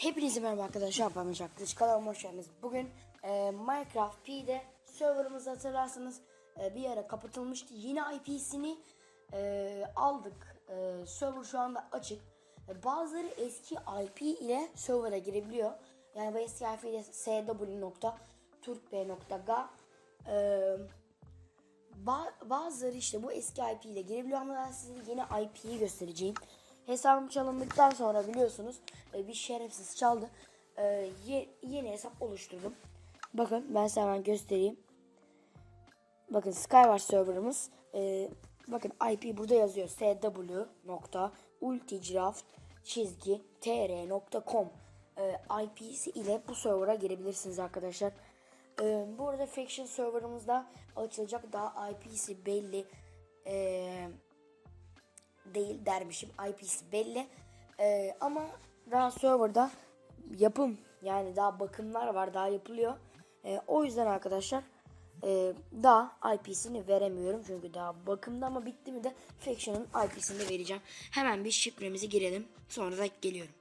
Hepinize merhaba arkadaşlar ben Mecak kanalıma hoş geldiniz. Bugün e, Minecraft P'de serverımızı hatırlarsanız e, bir ara kapatılmıştı. Yine IP'sini e, aldık. E, server şu anda açık. E, bazıları eski IP ile server'a girebiliyor. Yani bu eski IP ile sw.turkb.ga e, Ba- bazıları işte bu eski IP ile girebiliyor ama ben size yeni IP'yi göstereceğim. Hesabım çalındıktan sonra biliyorsunuz e, bir şerefsiz çaldı. E, ye- yeni hesap oluşturdum. Bakın ben size hemen göstereyim. Bakın Skyward serverımız. E, bakın IP burada yazıyor. sw.ultigiraft çizgi tr.com e, IP'si ile bu server'a girebilirsiniz arkadaşlar. E, bu arada Faction serverımızda açılacak daha IP'si belli e, değil dermişim. IP'si belli. E, ama daha serverda yapım yani daha bakımlar var daha yapılıyor. E, o yüzden arkadaşlar e, daha IP'sini veremiyorum çünkü daha bakımda ama bitti mi de Faction'ın IP'sini de vereceğim. Hemen bir şifremizi girelim sonra da geliyorum.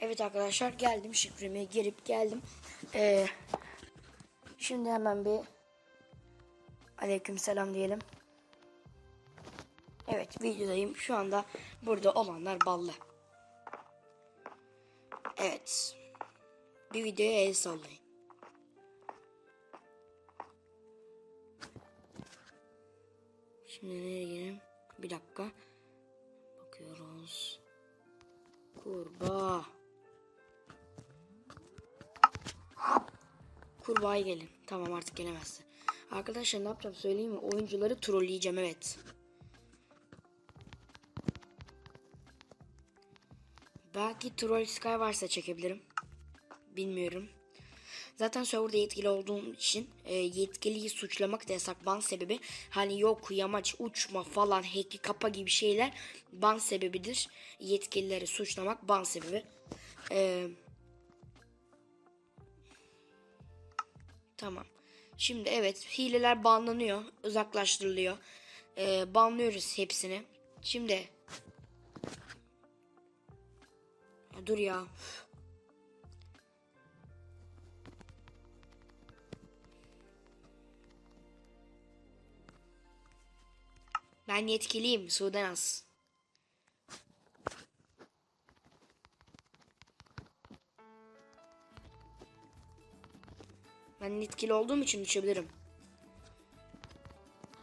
Evet arkadaşlar geldim şifremi girip geldim. Ee, şimdi hemen bir aleyküm selam diyelim. Evet videodayım. Şu anda burada olanlar ballı. Evet. Bir videoya el sallayın. Şimdi nereye girelim? Bir dakika. Bakıyoruz. Kurbağa. Kurbağaya gelin. Tamam artık gelemezsin. Arkadaşlar ne yapacağım söyleyeyim mi? Oyuncuları trolleyeceğim evet. Belki troll sky varsa çekebilirim. Bilmiyorum. Zaten serverda yetkili olduğum için e, yetkiliyi suçlamak da yasak ban sebebi. Hani yok yamaç uçma falan hack'i kapa gibi şeyler ban sebebidir. Yetkilileri suçlamak ban sebebi. E, tamam. Şimdi evet hileler banlanıyor. Uzaklaştırılıyor. E, banlıyoruz hepsini. Şimdi dur ya. Ben yetkiliyim Sudanaz. Ben yetkili olduğum için uçabilirim.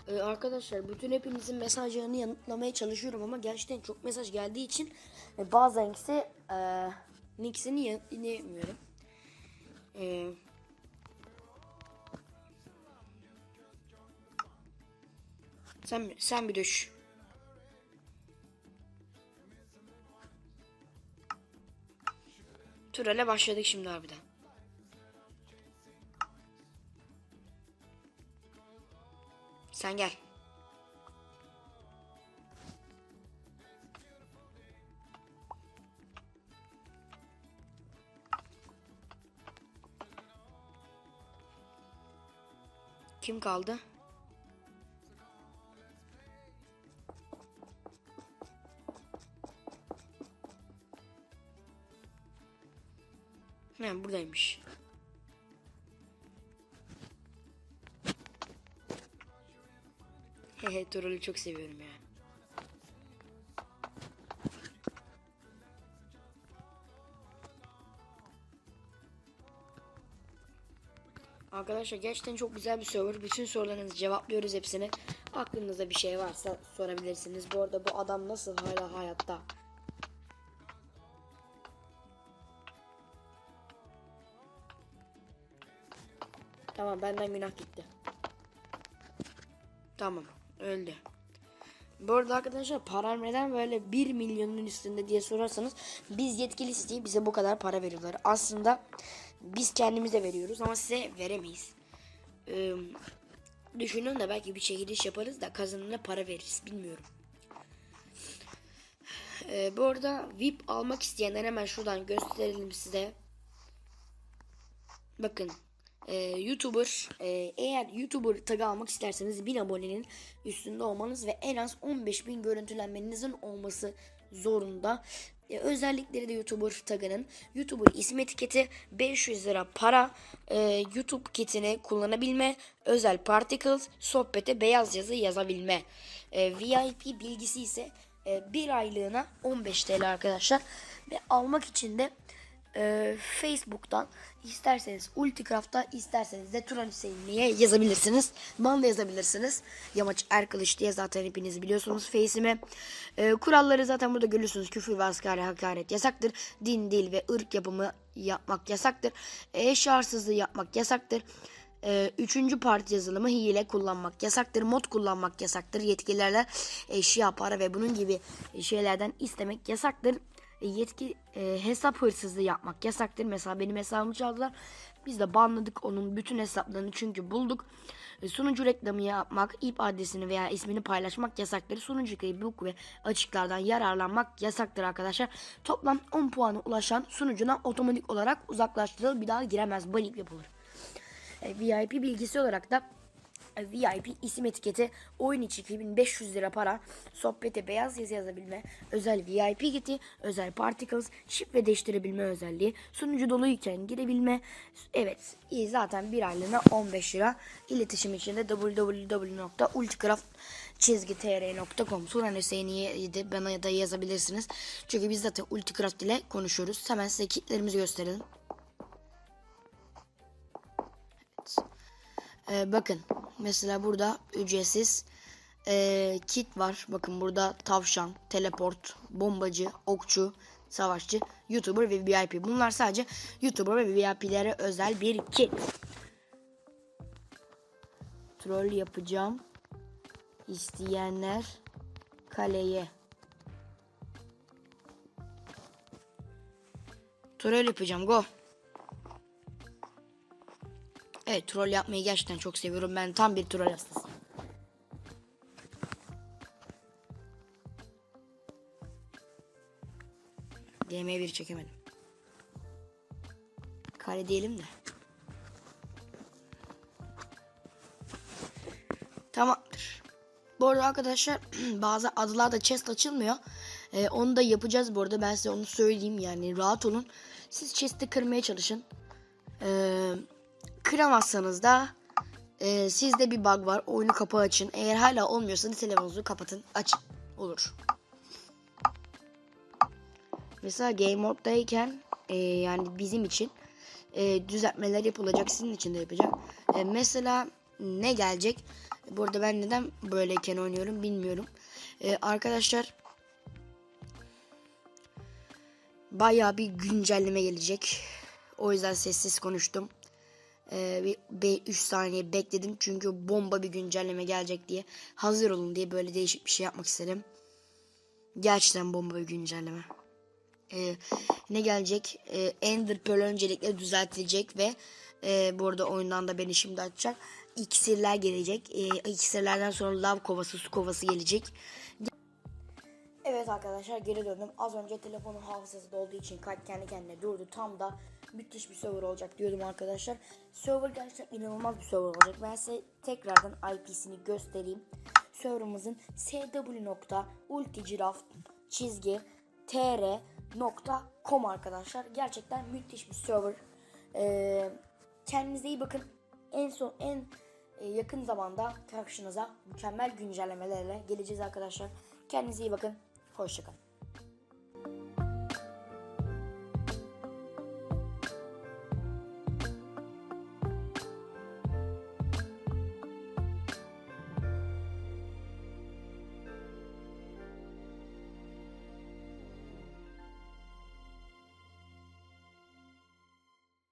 Ee, arkadaşlar bütün hepinizin mesajlarını yanıtlamaya çalışıyorum ama gerçekten çok mesaj geldiği için e, bazen ise e, Nix'ini yanıtlayamıyorum. E, sen sen bir düş. Turale başladık şimdi harbiden. Sen gel. Kim kaldı? He buradaymış. Hehe Troll'ü çok seviyorum ya. Arkadaşlar gerçekten çok güzel bir server. Bütün sorularınızı cevaplıyoruz hepsini. Aklınızda bir şey varsa sorabilirsiniz. Bu arada bu adam nasıl hala hayatta? Tamam benden günah gitti. Tamam öldü. Bu arada arkadaşlar param neden böyle 1 milyonun üstünde diye sorarsanız biz yetkilisiz diye bize bu kadar para veriyorlar. Aslında biz kendimiz de veriyoruz ama size veremeyiz. Ee, düşünün de belki bir çekiliş yaparız da kazanına para veririz bilmiyorum. Ee, bu arada VIP almak isteyenler hemen şuradan gösterelim size. Bakın e, YouTuber e, eğer YouTuber tagı almak isterseniz 1000 abonenin üstünde olmanız ve en az 15.000 görüntülenmenizin olması zorunda. E, özellikleri de YouTuber tagının. YouTuber isim etiketi 500 lira para e, YouTube kitini kullanabilme özel particles sohbete beyaz yazı yazabilme. E, VIP bilgisi ise e, bir aylığına 15 TL arkadaşlar. Ve almak için de e, Facebook'tan isterseniz Ulticraft'ta isterseniz de Turan Hüseyin diye yazabilirsiniz. Bana da yazabilirsiniz. Yamaç Erkılıç diye zaten hepiniz biliyorsunuz Face'imi. E, kuralları zaten burada görüyorsunuz. Küfür ve asgari hakaret yasaktır. Din, dil ve ırk yapımı yapmak yasaktır. E, eşya hırsızlığı yapmak yasaktır. E, üçüncü parti yazılımı hile kullanmak yasaktır. Mod kullanmak yasaktır. Yetkililerden eşya, para ve bunun gibi şeylerden istemek yasaktır. E, yetki e, hesap hırsızlığı yapmak yasaktır. Mesela benim hesabımı çaldılar. Biz de banladık onun bütün hesaplarını çünkü bulduk. E, sunucu reklamı yapmak, IP adresini veya ismini paylaşmak yasaktır. Sunucu kayıp ve açıklardan yararlanmak yasaktır arkadaşlar. Toplam 10 puana ulaşan sunucudan otomatik olarak uzaklaştırılır. Bir daha giremez. Banip yapılır. E, VIP bilgisi olarak da VIP isim etiketi, oyun içi 2500 lira para, sohbete beyaz yazı yazabilme, özel VIP kiti, özel particles, şifre değiştirebilme özelliği, sunucu doluyken girebilme, evet zaten bir aylığına 15 lira, iletişim için de www.ulticraft.tr.com Turan Hüseyin'i de bana da yazabilirsiniz. Çünkü biz zaten Ulticraft ile konuşuyoruz. Hemen size kitlerimizi gösterelim. Ee, bakın mesela burada ücretsiz ee, kit var. Bakın burada tavşan, teleport, bombacı, okçu, savaşçı, YouTuber ve VIP. Bunlar sadece YouTuber ve VIP'lere özel bir kit. Troll yapacağım. İsteyenler kaleye. Troll yapacağım. Go. Evet troll yapmayı gerçekten çok seviyorum. Ben tam bir troll hastasıyım. DM'ye bir çekemedim. Kare diyelim de. Tamamdır. Bu arada arkadaşlar bazı adlar da chest açılmıyor. Ee, onu da yapacağız bu arada. Ben size onu söyleyeyim yani rahat olun. Siz chest'i kırmaya çalışın. Eee kıramazsanız da e, sizde bir bug var. Oyunu kapağı açın. Eğer hala olmuyorsa telefonunuzu kapatın. Açın. Olur. Mesela Game Mode'dayken e, yani bizim için e, düzeltmeler yapılacak. Sizin için de yapacak. E, mesela ne gelecek? Burada ben neden böyleyken oynuyorum bilmiyorum. E, arkadaşlar bayağı bir güncelleme gelecek. O yüzden sessiz konuştum. Ee, bir 3 saniye bekledim çünkü bomba bir güncelleme gelecek diye hazır olun diye böyle değişik bir şey yapmak istedim. Gerçekten bomba bir güncelleme. Ee, ne gelecek? Ee, Ender Pearl öncelikle düzeltilecek ve e, bu arada oyundan da beni şimdi açacak. İksirler gelecek. E, iksirlerden sonra lav kovası, su kovası gelecek. Evet arkadaşlar geri döndüm. Az önce telefonun hafızası dolduğu için kayıt kendi kendine durdu. Tam da müthiş bir server olacak diyordum arkadaşlar. Server gerçekten inanılmaz bir server olacak. Ben size tekrardan IP'sini göstereyim. Serverımızın sw.ultigiraf çizgi tr.com arkadaşlar. Gerçekten müthiş bir server. Ee, kendinize iyi bakın. En son en e, yakın zamanda karşınıza mükemmel güncellemelerle geleceğiz arkadaşlar. Kendinize iyi bakın. Hoşçakalın.